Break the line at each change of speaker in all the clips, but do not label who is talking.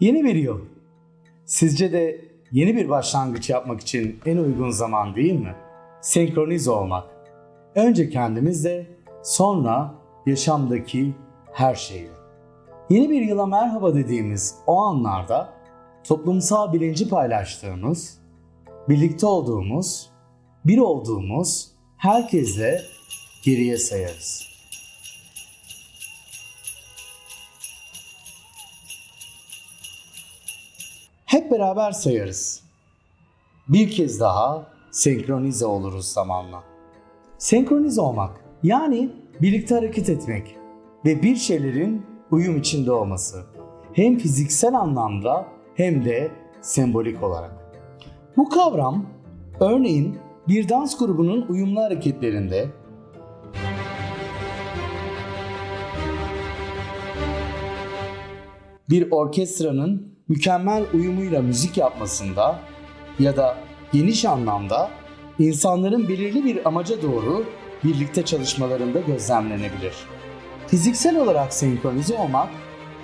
Yeni bir yıl. Sizce de yeni bir başlangıç yapmak için en uygun zaman değil mi? Senkronize olmak. Önce kendimizle, sonra yaşamdaki her şeyle. Yeni bir yıla merhaba dediğimiz o anlarda toplumsal bilinci paylaştığımız, birlikte olduğumuz, bir olduğumuz herkesle geriye sayarız. Hep beraber sayarız. Bir kez daha senkronize oluruz zamanla. Senkronize olmak yani birlikte hareket etmek ve bir şeylerin uyum içinde olması. Hem fiziksel anlamda hem de sembolik olarak. Bu kavram örneğin bir dans grubunun uyumlu hareketlerinde bir orkestranın mükemmel uyumuyla müzik yapmasında ya da geniş anlamda insanların belirli bir amaca doğru birlikte çalışmalarında gözlemlenebilir. Fiziksel olarak senkronize olmak,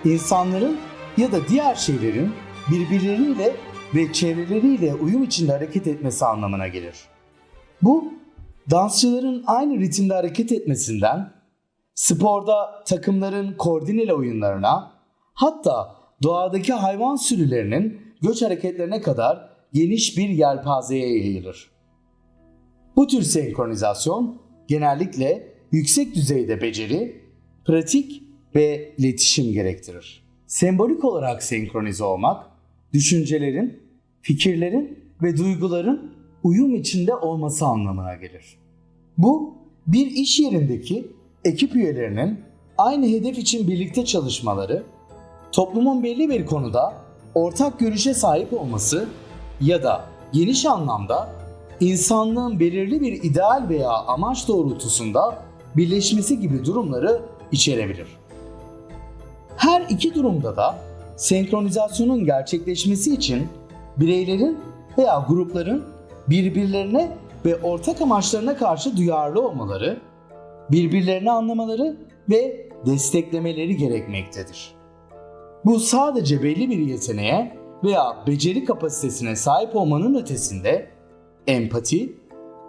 insanların ya da diğer şeylerin birbirleriyle ve çevreleriyle uyum içinde hareket etmesi anlamına gelir. Bu, dansçıların aynı ritimde hareket etmesinden, sporda takımların koordineli oyunlarına, hatta doğadaki hayvan sürülerinin göç hareketlerine kadar geniş bir yelpazeye yayılır. Bu tür senkronizasyon genellikle yüksek düzeyde beceri, pratik ve iletişim gerektirir. Sembolik olarak senkronize olmak, düşüncelerin, fikirlerin ve duyguların uyum içinde olması anlamına gelir. Bu, bir iş yerindeki ekip üyelerinin aynı hedef için birlikte çalışmaları, toplumun belli bir konuda ortak görüşe sahip olması ya da geniş anlamda insanlığın belirli bir ideal veya amaç doğrultusunda birleşmesi gibi durumları içerebilir. Her iki durumda da senkronizasyonun gerçekleşmesi için bireylerin veya grupların birbirlerine ve ortak amaçlarına karşı duyarlı olmaları, birbirlerini anlamaları ve desteklemeleri gerekmektedir. Bu sadece belli bir yeteneğe veya beceri kapasitesine sahip olmanın ötesinde empati,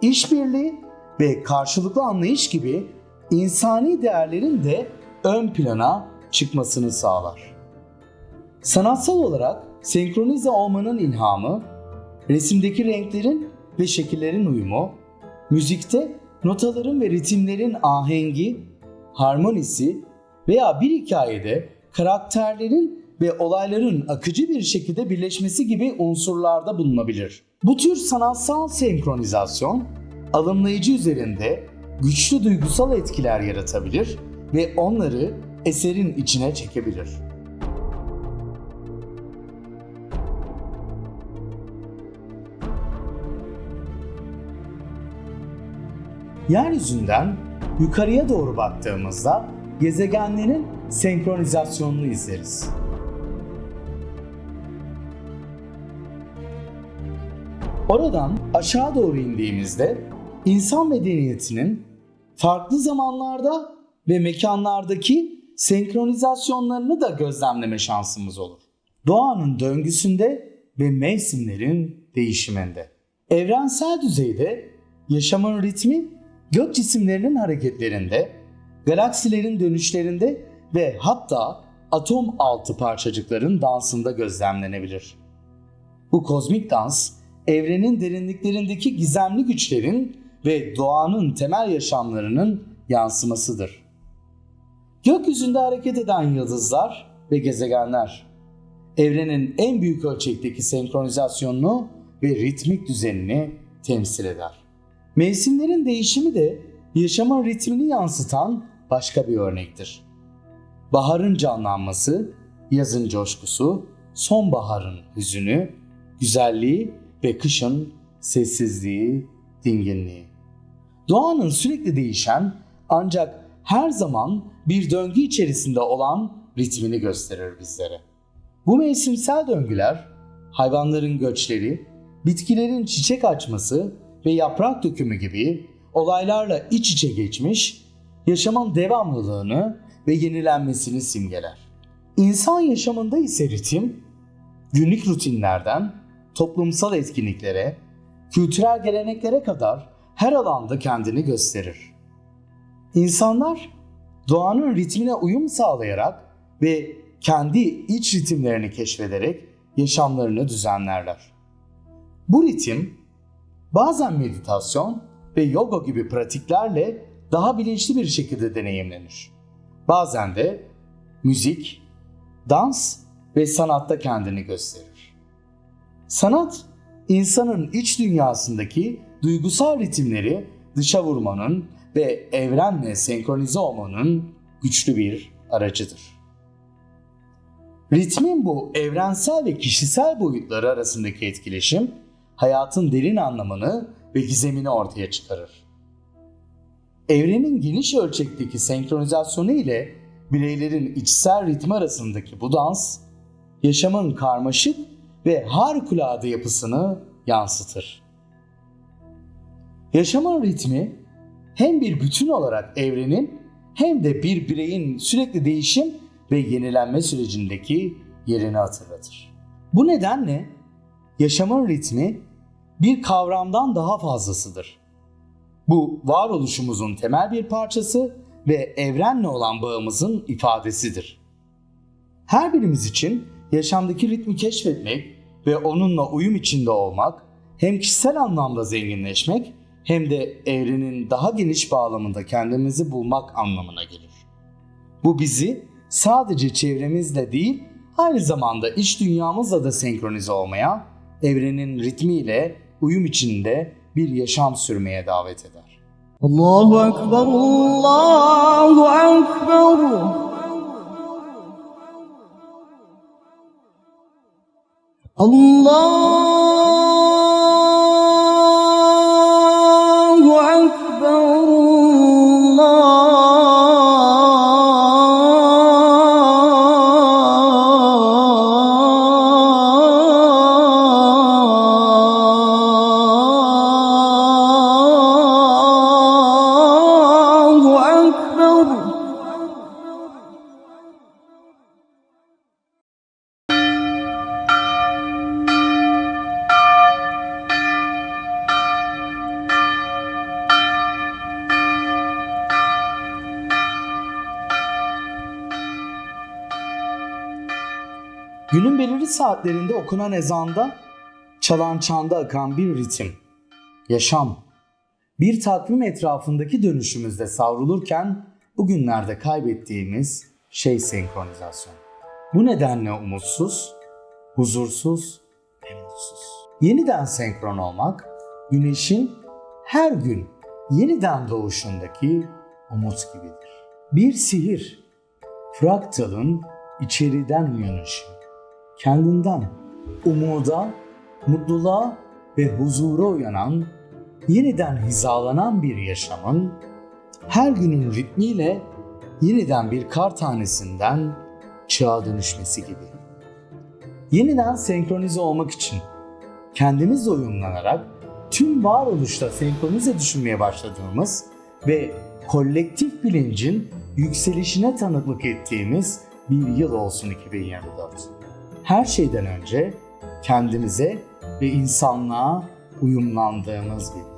işbirliği ve karşılıklı anlayış gibi insani değerlerin de ön plana çıkmasını sağlar. Sanatsal olarak senkronize olmanın ilhamı, resimdeki renklerin ve şekillerin uyumu, müzikte notaların ve ritimlerin ahengi, harmonisi veya bir hikayede karakterlerin ve olayların akıcı bir şekilde birleşmesi gibi unsurlarda bulunabilir. Bu tür sanatsal senkronizasyon alımlayıcı üzerinde güçlü duygusal etkiler yaratabilir ve onları eserin içine çekebilir. Yeryüzünden yukarıya doğru baktığımızda gezegenlerin senkronizasyonunu izleriz. Oradan aşağı doğru indiğimizde insan medeniyetinin farklı zamanlarda ve mekanlardaki senkronizasyonlarını da gözlemleme şansımız olur. Doğanın döngüsünde ve mevsimlerin değişiminde. Evrensel düzeyde yaşamın ritmi gök cisimlerinin hareketlerinde, galaksilerin dönüşlerinde ve hatta atom altı parçacıkların dansında gözlemlenebilir. Bu kozmik dans, evrenin derinliklerindeki gizemli güçlerin ve doğanın temel yaşamlarının yansımasıdır. Gökyüzünde hareket eden yıldızlar ve gezegenler, evrenin en büyük ölçekteki senkronizasyonunu ve ritmik düzenini temsil eder. Mevsimlerin değişimi de yaşamın ritmini yansıtan başka bir örnektir. Baharın canlanması, yazın coşkusu, sonbaharın hüzünü, güzelliği ve kışın sessizliği, dinginliği. Doğanın sürekli değişen ancak her zaman bir döngü içerisinde olan ritmini gösterir bizlere. Bu mevsimsel döngüler hayvanların göçleri, bitkilerin çiçek açması ve yaprak dökümü gibi olaylarla iç içe geçmiş, yaşamın devamlılığını ve yenilenmesini simgeler. İnsan yaşamında ise ritim günlük rutinlerden toplumsal etkinliklere, kültürel geleneklere kadar her alanda kendini gösterir. İnsanlar doğanın ritmine uyum sağlayarak ve kendi iç ritimlerini keşfederek yaşamlarını düzenlerler. Bu ritim bazen meditasyon ve yoga gibi pratiklerle daha bilinçli bir şekilde deneyimlenir. Bazen de müzik, dans ve sanatta kendini gösterir. Sanat, insanın iç dünyasındaki duygusal ritimleri dışa vurmanın ve evrenle senkronize olmanın güçlü bir aracıdır. Ritmin bu evrensel ve kişisel boyutları arasındaki etkileşim, hayatın derin anlamını ve gizemini ortaya çıkarır. Evrenin geniş ölçekteki senkronizasyonu ile bireylerin içsel ritmi arasındaki bu dans, yaşamın karmaşık ve harikulade yapısını yansıtır. Yaşamın ritmi hem bir bütün olarak evrenin hem de bir bireyin sürekli değişim ve yenilenme sürecindeki yerini hatırlatır. Bu nedenle yaşamın ritmi bir kavramdan daha fazlasıdır. Bu varoluşumuzun temel bir parçası ve evrenle olan bağımızın ifadesidir. Her birimiz için yaşamdaki ritmi keşfetmek ve onunla uyum içinde olmak hem kişisel anlamda zenginleşmek hem de evrenin daha geniş bağlamında kendimizi bulmak anlamına gelir. Bu bizi sadece çevremizle değil, aynı zamanda iç dünyamızla da senkronize olmaya, evrenin ritmiyle uyum içinde bir yaşam sürmeye davet eder.
Allahu Ekber, Allahu Ekber. Allah
Günün belirli saatlerinde okunan ezanda, çalan çanda akan bir ritim, yaşam, bir takvim etrafındaki dönüşümüzde savrulurken bugünlerde kaybettiğimiz şey senkronizasyon. Bu nedenle umutsuz, huzursuz ve mutsuz. Yeniden senkron olmak, güneşin her gün yeniden doğuşundaki umut gibidir. Bir sihir, fraktalın içeriden uyanışı kendinden umuda, mutluluğa ve huzura uyanan, yeniden hizalanan bir yaşamın her günün ritmiyle yeniden bir kar tanesinden çığa dönüşmesi gibi. Yeniden senkronize olmak için kendimizle uyumlanarak tüm varoluşta senkronize düşünmeye başladığımız ve kolektif bilincin yükselişine tanıklık ettiğimiz bir yıl olsun 2024 her şeyden önce kendimize ve insanlığa uyumlandığımız bir